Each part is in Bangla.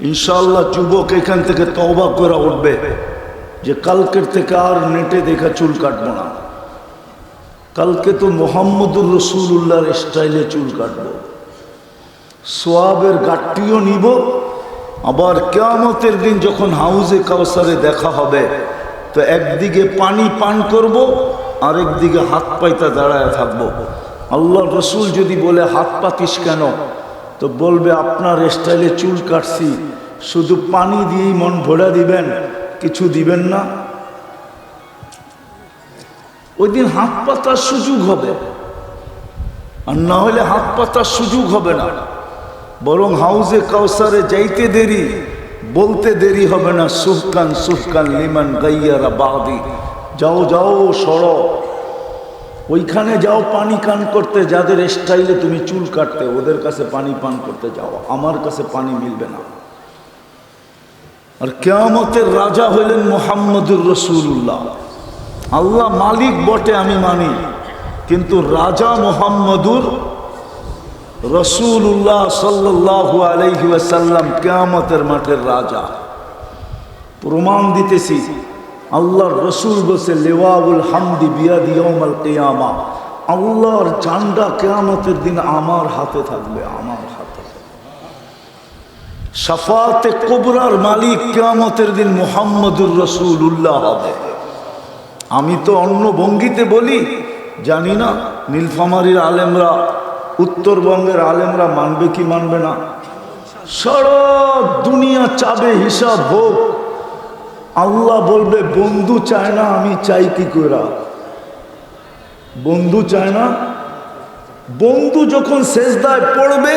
ইনশাল্লাহ যুবক এখান থেকে তওবা করে উঠবে যে কালকের থেকে আর নেটে দেখা চুল কাটবো না। কালকে তো মোহাম্মদুর রসুল্লাহর স্টাইলে চুল কাটবো। সোয়াবের গাঠটিও নিব। আবার কেয়ামতের দিন যখন হাউজে কাউসারে দেখা হবে, তো একদিকে পানি পান করব আরেকদিকে হাত পাইতা দাঁড়ায় থাকব। আল্লাহ রসুল যদি বলে, হাত পাতিস কেন? তো বলবে, আপনার স্টাইলে চুল কাটছি, শুধু পানি দিয়েই মন ভরা দিবেন, কিছু দিবেন না। ওই দিন হাত পাতার সুযোগ হবে, আর না হলে হাত পাতার সুযোগ হবে না। বরং হাউজে কাউসারে যাইতে দেরি, বলতে দেরি হবে না সুফকান সুফকান লিমান গাইয়ারা বাদি যাও যাও, সর। ওইখানে যাও, পানি কান করতে, যাদের স্টাইলে তুমি চুল কাটতে, ওদের কাছে পানি পান করতে যাও, আমার কাছে পানি মিলবে না। আর কেয়ামতের রাজা হইলেন মোহাম্মদুর রসুল্লাহ আল্লাহ মালিক বটে, আমি মানি। কিন্তু রাজা মোহাম্মদুর রসুল্লাহ সাল্লাহু আলহি আসাল্লাম কেয়ামতের মাঠের রাজা। প্রমাণ দিতেছি আল্লাহর রসুল বসে লেওয়াউল হামদি বিয়াদি ইয়াউমাল কিয়ামা। আল্লাহর ঝান্ডা কেয়ামতের দিন আমার হাতে থাকবে, আমার হাতে সাফাতে কোবরার মালিক কেয়ামতের দিন মোহাম্মদুর রসুল্লাহ হবে। আমি তো অন্য ভঙ্গিতে বলি, জানি না, নীলফামারির আলেমরা, উত্তরবঙ্গের আলেমরা মানবে কি মানবে না। সারা দুনিয়া চাবে হিসাব হোক আল্লাহ বলবে, বন্ধু চায় না, আমি চাই কি করা বন্ধু চায় না? বন্ধু যখন শেষদায় পড়বে,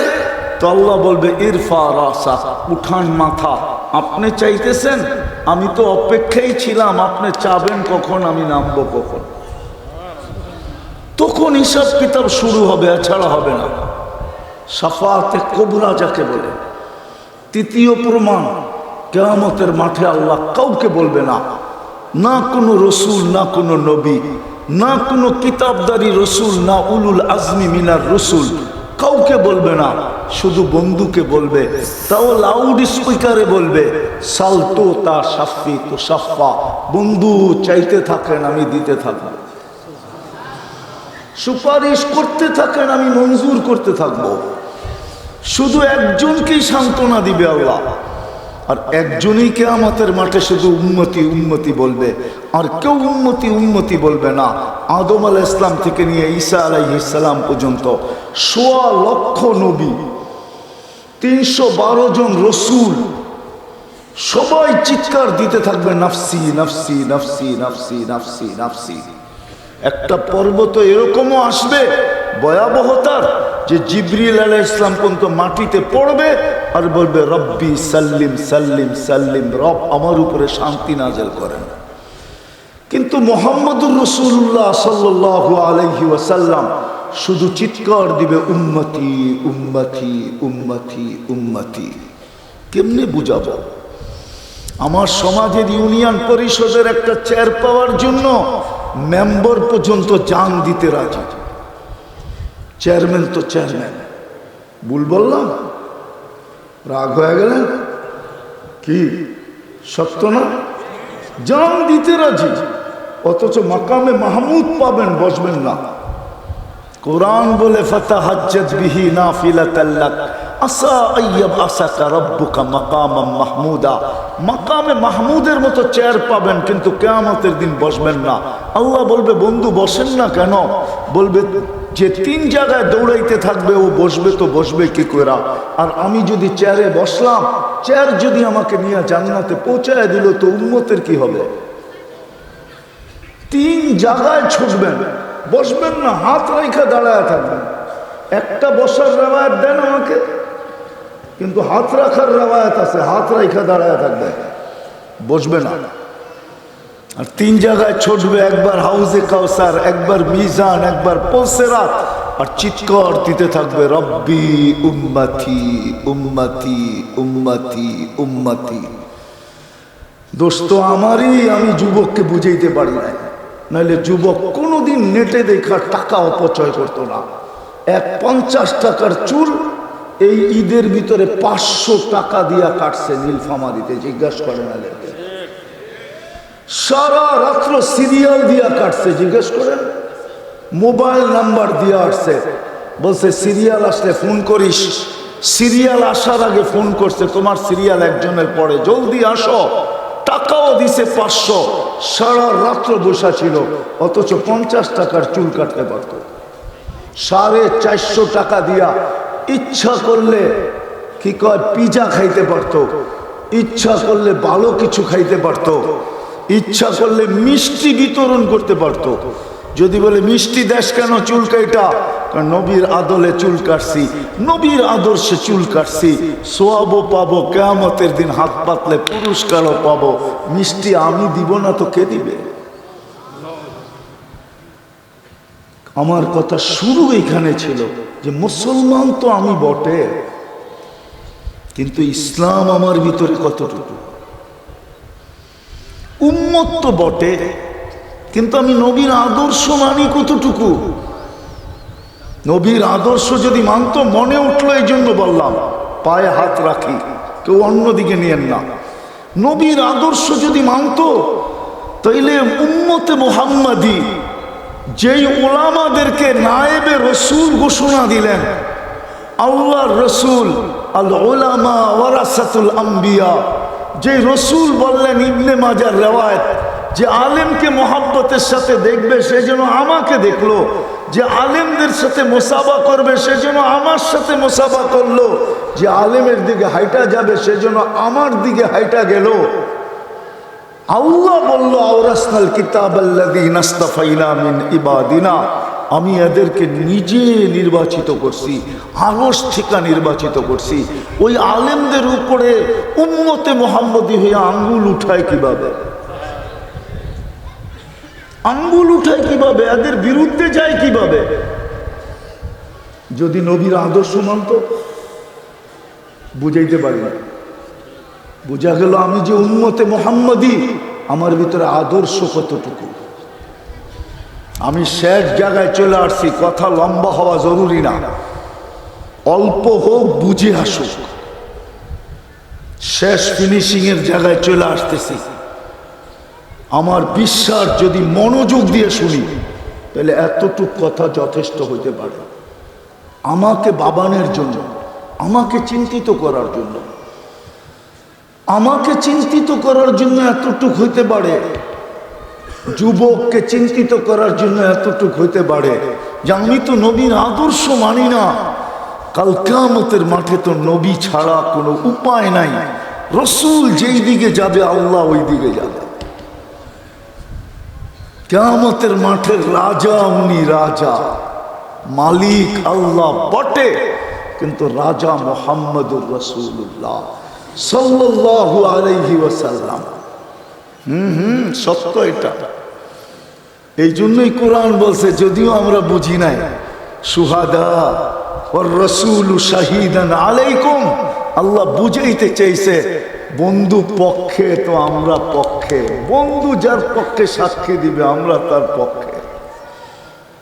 তো আল্লাহ বলবে, ইরফা রাসা, উঠান মাথা। আপনি চাইতেছেন, আমি তো অপেক্ষাই ছিলাম, আপনি চাবেন কখন, আমি নামবো কখন? তখন হিসাব কিতাব শুরু হবে, এছাড়া হবে না। সাফাতে কবরা যাকে বলে। তৃতীয় প্রমাণ কেয়ামতের মাঠে আল্লাহ কাউকে বলবে না। না কোনো রসুল, না কোনো নবী, না কোনো কিতাবদারি রসুল, না উলুল আজমি মিনার রসুল কাউকে বলবে না। শুধু বন্ধুকে বলবে, তাও লাউড স্পিকারে বলবে, সালতো তা সাফি তো সাফা, বন্ধু চাইতে থাকেন আমি দিতে থাকব। সুপারিশ করতে থাকেন আমি মঞ্জুর করতে থাকব। শুধু একজনকেই সান্ত্বনা দিবে আল্লাহ। আর একজনই কে আমাদের মাঠে শুধু উন্নতি উন্নতি বলবে। আর কেউ উন্নতি উন্নতি বলবে না। আদম আল ইসলাম থেকে নিয়ে ঈসা আলাইসালাম পর্যন্ত সোয়া লক্ষ নবী, তিনশো বারো জন রসুল, সবাই চিৎকার দিতে থাকবে, নাফসি নাফসি নাফসি নাফসি নাফসি নাফসি। একটা পর্ব তো এরকমও আসবে। ভয়াবহতার যে জিবরিল আলাহ ইসলাম পর্যন্ত মাটিতে পড়বে আর বলবে, রব্বি সাল্লিম সাল্লিম সাল্লিম, রব আমার উপরে শান্তি নাজেল করেন। কিন্তু মোহাম্মদুর রসুল্লাহ সাল্লাহ আলহি ওয়াসাল্লাম শুধু চিৎকার দিবে, উম্মতি উম্মতি উম্মতি উম্মতি। কেমনে বুঝাবো? আমার সমাজের ইউনিয়ন পরিষদের একটা চেয়ার পাওয়ার জন্য মেম্বার পর্যন্ত যান দিতে রাজি। চেয়ারম্যান তো চেয়ারম্যান ভুল বললাম? রাগ হয়ে গেলেন কি? সত্য না? জান দিতে রাজি। অথচ মাকামে মাহমুদ পাবেন, বসবেন না। কোরআন বলে ফতা হজ্জত বিহি না ফিলাতাল্লাক আসা আইয়াব আসাকা রব্বুকা মাকামাম মাহমুদা। মাকামে মাহমুদের মতো চেয়ার পাবেন, কিন্তু কেয়ামতের দিন বসবেন না। আল্লাহ বলবে, বন্ধু, বসেন না কেন? বলবে যে তিন জায়গায় দৌড়াইতে থাকবে, ও বসবে তো বসবে কি করে আর আমি যদি চেয়ারে বসলাম, চেয়ার যদি আমাকে নিয়ে জান্নাতে পৌঁছায় দিল, তো উন্মতের কি হবে? তিন জায়গায় ছুটবেন, বসবেন না, হাত রেখে দাঁড়ায় থাকবেন। একটা বসার রেওয়ায়ত দেন আমাকে, কিন্তু হাত রাখার রেওয়ায়ত আছে, হাত রেখে দাঁড়ায় থাকবে। বসবে না। আর তিন জায়গায় ছুটবে, একবার হাউজে কাউসার, একবার মিজান, একবার পলসেরাত, আর চিৎকর দিতে থাকবে, রব্বি উম্মতি উম্মতি উম্মতি উম্মতি। দোস্ত, আমারই আমি যুবককে বুঝাইতে পারি না নাহলে যুবক কোনোদিন নেটে দেখা টাকা অপচয় করতো না। এক পঞ্চাশ টাকার চুল, এই ঈদের ভিতরে পাঁচশো টাকা দিয়া কাটছে নীলফামারিতে, জিজ্ঞাসা করেন আলেমদের। সারা রাত্র সিরিয়াল দিয়া কাটছে, জিজ্ঞেস করেন। মোবাইল নাম্বার দিয়া আসছে। বলছে, সিরিয়াল আসলে ফোন করিস। সিরিয়াল আসার আগে ফোন করছে, তোমার সিরিয়াল একজনের পরে জলদি আসো, টাকাও দিছে পাঁচশো। সারা রাত্র বসা ছিল, অথচ পঞ্চাশ টাকার চুল কাটতে পারত। সাড়ে চারশো টাকা দিয়া ইচ্ছা করলে কি কয়, পিজা খাইতে পারতো। ইচ্ছা করলে ভালো কিছু খাইতে পারতো। ইচ্ছা করলে মিষ্টি বিতরণ করতে পারতো। যদি বলে, মিষ্টি দেশ কেন চুল কাইটা নবীর আদলে চুল কাটছি, নবীর আদর্শে চুল কাটছি। সোয়াবও পাবো, কেয়ামতের দিন হাত পাতলে পুরস্কারও পাবো। মিষ্টি আমি দিব না তো কে দিবে? আমার কথা শুরু এখানে ছিল যে, মুসলমান তো আমি বটে, কিন্তু ইসলাম আমার ভিতরে কতটুকু? উম্মত তো বটে, কিন্তু আমি নবীর আদর্শ মানি কতটুকু? নবীর আদর্শ যদি মানত, মনে উঠল এই জন্য বললাম, পায়ে হাত রাখি, কেউ অন্যদিকে নিয়েন না। নবীর আদর্শ যদি মানত, তাইলে উম্মতে মোহাম্মদী, যেই ওলামাদেরকে নায়েবে রসুল ঘোষণা দিলেন, আল্লাহর রসুল আল ওলামা ওয়ারাসাতুল আম্বিয়া যে রসুল বললেন, ইবনে মাজার রেওয়ায়ত, যে আলেমকে মোহাব্বতের সাথে দেখবে, সে যেন আমাকে দেখল। যে আলেমদের সাথে মোসাবা করবে, সে যেন আমার সাথে মোসাবা করল। যে আলেমের দিকে হাইটা যাবে, সে যেন আমার দিকে হাইটা গেল। আল্লাহ বলল, আওরাসনাল কিতাব মিন ইবাদিনা। আমি এদেরকে নিজে নির্বাচিত করছি, আলস ঠিকা নির্বাচিত করছি। ওই আলেমদের উপরে উম্মতে মোহাম্মদী হয়ে আঙ্গুল উঠায় কীভাবে? আঙ্গুল উঠায় কীভাবে? এদের বিরুদ্ধে যায় কীভাবে? যদি নবীর আদর্শ মানত, বুঝাইতে পারি না। বোঝা গেল আমি যে উন্মতে মোহাম্মদী, আমার ভিতরে আদর্শ কতটুকু? আমি শেষ জায়গায় চলে আসছি, কথা লম্বা হওয়া জরুরি না। অল্প হোক, বুঝে আসুক। শেষ ফিনিশিং এর জায়গায় চলে আসতেছি। আমার বিশ্বাস, যদি মনোযোগ দিয়ে শুনি, তাহলে এতটুক কথা যথেষ্ট হইতে পারে। আমাকে বাবানের জন্য, আমাকে চিন্তিত করার জন্য, আমাকে চিন্তিত করার জন্য এতটুক হইতে পারে যুবককে চিন্তিত করার জন্য এতটুক হইতে পারে যে আমি তো নবীর আদর্শ মানি না। কাল কামতের মাঠে তো নবী ছাড়া কোনো উপায় নাই। রসুল যেই দিকে যাবে, আল্লাহ ওই দিকে যাবে। কেয়ামতের মাঠের রাজা উনি রাজা। মালিক আল্লাহ বটে, কিন্তু রাজা মোহাম্মদুর রসুল্লাহ সাল্লাল্লাহু আলাইহি ওয়াসাল্লাম। হুম হুম, সত্য এটা। এই জন্যই কোরআন বলছে, যদিও আমরা বুঝি নাই, সুহাদা রসুল শাহিদান আলাইকুম, আল্লাহ বুঝাইতে চাইছে, বন্ধু পক্ষে তো আমরা পক্ষে, বন্ধু যার পক্ষে সাক্ষী দিবে, আমরা তার পক্ষে।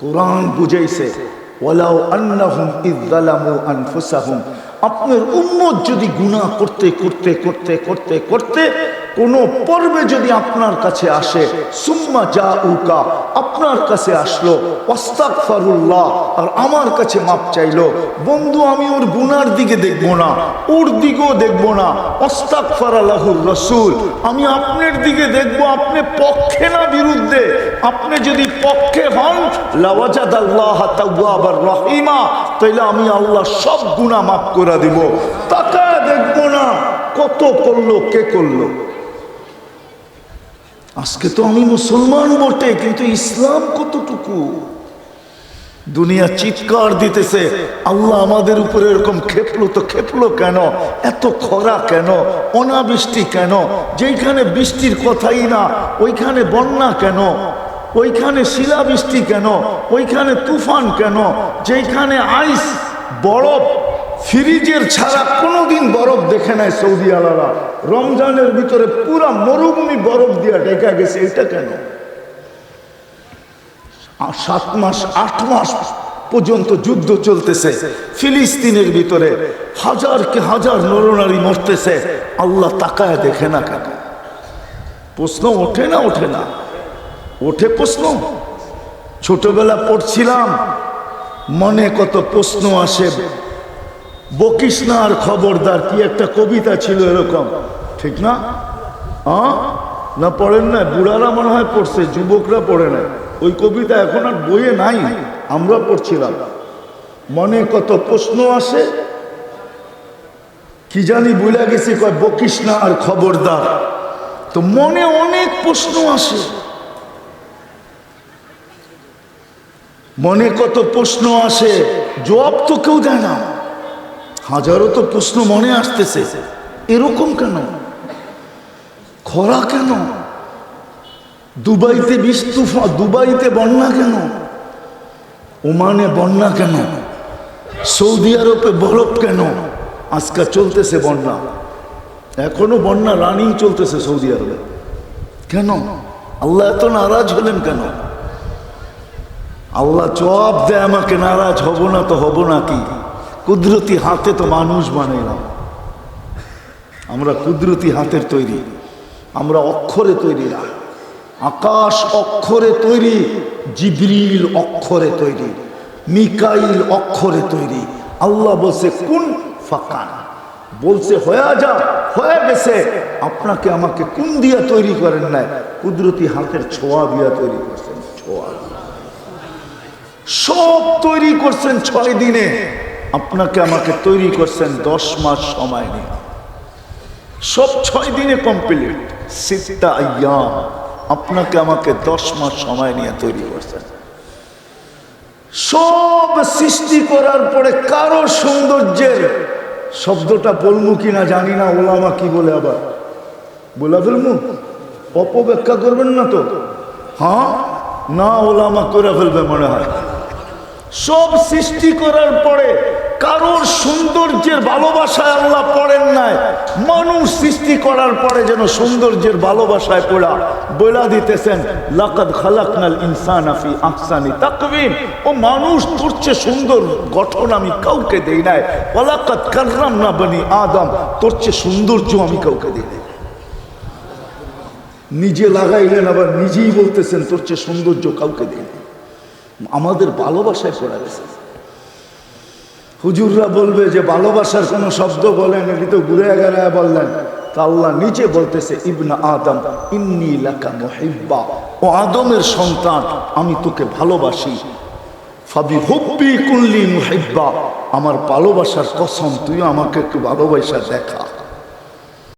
কোরআন বুঝাইছে, ওয়ালাউ আন্নাহুম ইযলামু আনফুসাহুম, আপনার উম্মত যদি গুনাহ করতে করতে করতে করতে করতে কোন পর্বে যদি আপনার কাছে আসে, সুম্মা যা উকা আপনার কাছে আসলো অস্তাকফারুল্লাহ আর আমার কাছে মাপ চাইলো, বন্ধু, আমি ওর গুনার দিকে দেখব না, ওর দিকেও দেখব না অস্তাকফার আল্লাহুর রসুল, আমি আপনার দিকে দেখব, আপনি পক্ষে না বিরুদ্ধে, আপনি যদি পক্ষে হন লাওয়াজাদ আল্লাহ তাওয়াবার রহিমা, তাইলে আমি আল্লাহ সব গুনাহ মাফ করে দিব। তাকায় দেখব না, কত করল, কে করল? আজকে তো আমি মুসলমান বটে, কিন্তু ইসলাম কতটুকু? দুনিয়া চিৎকার দিতেছে, আল্লাহ আমাদের উপরে এরকম খেপলো তো খেপলো কেন? এত খরা কেন? অনাবৃষ্টি কেন? যেইখানে বৃষ্টির কথাই না, ওইখানে বন্যা কেন? ওইখানে শিলাবৃষ্টি কেন? ওইখানে তুফান কেন? যেইখানে আইস, বরফ ফ্রিজের ছাড়া কোনোদিন বরফ দেখে নাই সৌদি আলারা। রমজানের ভিতরে পুরা মরুভূমি বরফ দিয়া ডেকা গেছে, এটা কেন? সাত মাস, আট মাস পর্যন্ত যুদ্ধ চলতেছে। ফিলিস্তিনের ভিতরে হাজার কে হাজার নরনারী মরতেছে। আল্লাহ তাকায় দেখে না কেন? প্রশ্ন ওঠে না ওঠে না। ওঠে প্রশ্ন। ছোটবেলা পড়ছিলাম, মনে কত প্রশ্ন আসে। বকিস না আর খবরদার, কি একটা কবিতা ছিল এরকম। ঠিক না? না পড়েন না বুড়ারা মনে হয় পড়ছে, যুবকরা পড়ে না ওই কবিতা এখন আর বইয়ে নাই, আমরা পড়ছিলাম। মনে কত প্রশ্ন আসে? কি জানি বুঝা গেছি, কয় বকিস না আর খবরদার। তো মনে অনেক প্রশ্ন আসে। মনে কত প্রশ্ন আসে, জবাব তো কেউ দেয় না। হাজারো তো প্রশ্ন মনে আসতেছে, এরকম কেন? খরা কেন? দুবাইতে বিস্তুফা দুবাইতে বন্যা কেন? ওমানে বন্যা কেন? সৌদি আরবে বরফ কেন? আজকাল চলতেছে বন্যা। এখনও বন্যা রানিং চলতেছে সৌদি আরবে। কেন? আল্লাহ এত নারাজ হলেন কেন? আল্লাহ জবাব দেয় আমাকে, নারাজ হব না তো হব না কি? কুদরতি হাতে তো মানুষ বানাইলাম আমরা কুদরতি হাতের তৈরি। আমরা অক্ষরে তৈরি না। আকাশ অক্ষরে তৈরি, জিবরিল অক্ষরে তৈরি, মিকাইল অক্ষরে তৈরি। আল্লাহ বলছে, কোন ফাঁকান? বলছে, হয়ে যা, হয়ে গেছে। আপনাকে আমাকে কোন দিয়া তৈরি করেন নাই? কুদরতি হাতের ছোঁয়া দিয়া তৈরি করছেন, ছোঁয়া। সব তৈরি করছেন ছয় দিনে। আপনাকে আমাকে তৈরি করছেন দশ মাস সময় নিয়ে। সব ছয় দিনে কমপ্লিট সিদ্ধা আয়াম, আপনাকে আমাকে দশ মাস সময় নিয়ে তৈরি করছেন। সব সৃষ্টি করার পরে কারও সৌন্দর্যের শব্দটা বলব কিনা জানি না, ওলামা কি বলে আবার? বলে ফেলব? অপব্যাখ্যা করবেন না তো। হ্যাঁ? না ওলামা করে ফেলবে মনে হয়। সব সৃষ্টি করার পরে কারোর সৌন্দর্যের ভালোবাসায় আল্লাহ পড়েন নাই। মানুষ সৃষ্টি করার পরে যেন সৌন্দর্যের ভালোবাসায় পড়া। বইলা দিতেছেন, লাকাদ খালাকনাল ইনসান আফি আফসানি তাকবিম ও মানুষ তোর চেয়ে সুন্দর গঠন আমি কাউকে দেই নাই। ওয়ালাকাদ কাররাম না বনি আদম। তোর চেয়ে সৌন্দর্য আমি কাউকে দিই নাই। নিজে লাগাইলেন, আবার নিজেই বলতেছেন তোর চেয়ে সৌন্দর্য কাউকে দিই আমাদের ভালোবাসায় পড়া গেছে। হুজুররা বলবে যে ভালোবাসার কোনো শব্দ বলেন, এটি তো ঘুরে গেলে বললেন। আল্লাহ নিচে বলতেছে, ইবনা আদম, ইন্নি লাকা মুহিব্বা। ও আদমের সন্তান, আমি তোকে ভালোবাসি। ফাবি হুব্বি কুল্লি মুহিব্বা। আমার ভালোবাসার কসম, তুই আমাকে একটু ভালোবাসা দেখা।